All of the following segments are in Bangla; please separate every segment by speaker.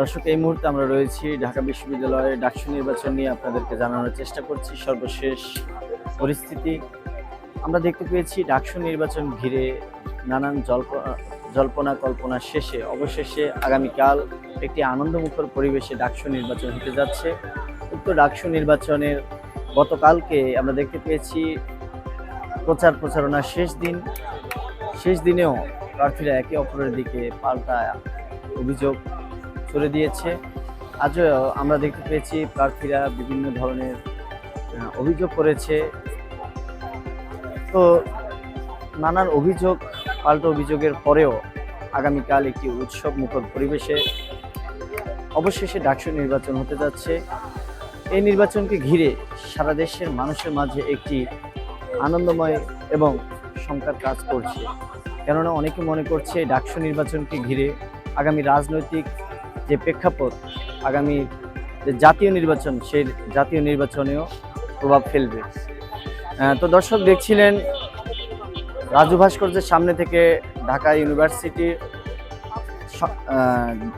Speaker 1: দর্শক, এই মুহূর্তে আমরা রয়েছি ঢাকা বিশ্ববিদ্যালয়ের ডাকসু নির্বাচন নিয়ে আপনাদেরকে জানানোর চেষ্টা করছি। সর্বশেষ পরিস্থিতি, আমরা দেখতে পেয়েছি ডাকসু নির্বাচন ঘিরে নানান জল্প, জল্পনা কল্পনা শেষে, অবশেষে আগামীকাল একটি আনন্দমুখর পরিবেশে ডাকসু নির্বাচন হতে যাচ্ছে। উক্ত ডাকসু নির্বাচনের গতকালকে আমরা দেখতে পেয়েছি প্রচার প্রচারণার শেষ দিন। শেষ দিনেও প্রার্থীরা একে অপরের দিকে পাল্টা অভিযোগ ছড়ে দিয়েছে। আজও আমরা দেখতে পেয়েছি প্রার্থীরা বিভিন্ন ধরনের অভিযোগ করেছে। তো নানান অভিযোগ, পাল্টা অভিযোগের পরেও আগামীকাল একটি উৎসব মুখর পরিবেশে অবশেষে ডাকসু নির্বাচন হতে যাচ্ছে। এই নির্বাচনকে ঘিরে সারা দেশের মানুষের মাঝে একটি আনন্দময় এবং সংখ্যার কাজ করছে। কেননা অনেকে মনে করছে ডাকসু নির্বাচনকে ঘিরে আগামী রাজনৈতিক যে প্রেক্ষাপট আগামী যে জাতীয় নির্বাচন, সেই জাতীয় নির্বাচনেও প্রভাব ফেলবে। তো দর্শক দেখছিলেন, রাজু ভাস্কর্যের সামনে থেকে ঢাকা ইউনিভার্সিটির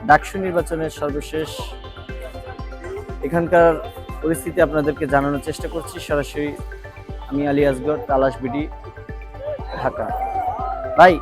Speaker 1: ডাকসু নির্বাচনের সর্বশেষ এখানকার পরিস্থিতি আপনাদেরকে জানানোর চেষ্টা করছি। সরাসরি আমি আলী আসগর তালাশ বিডি, ঢাকা। ভাই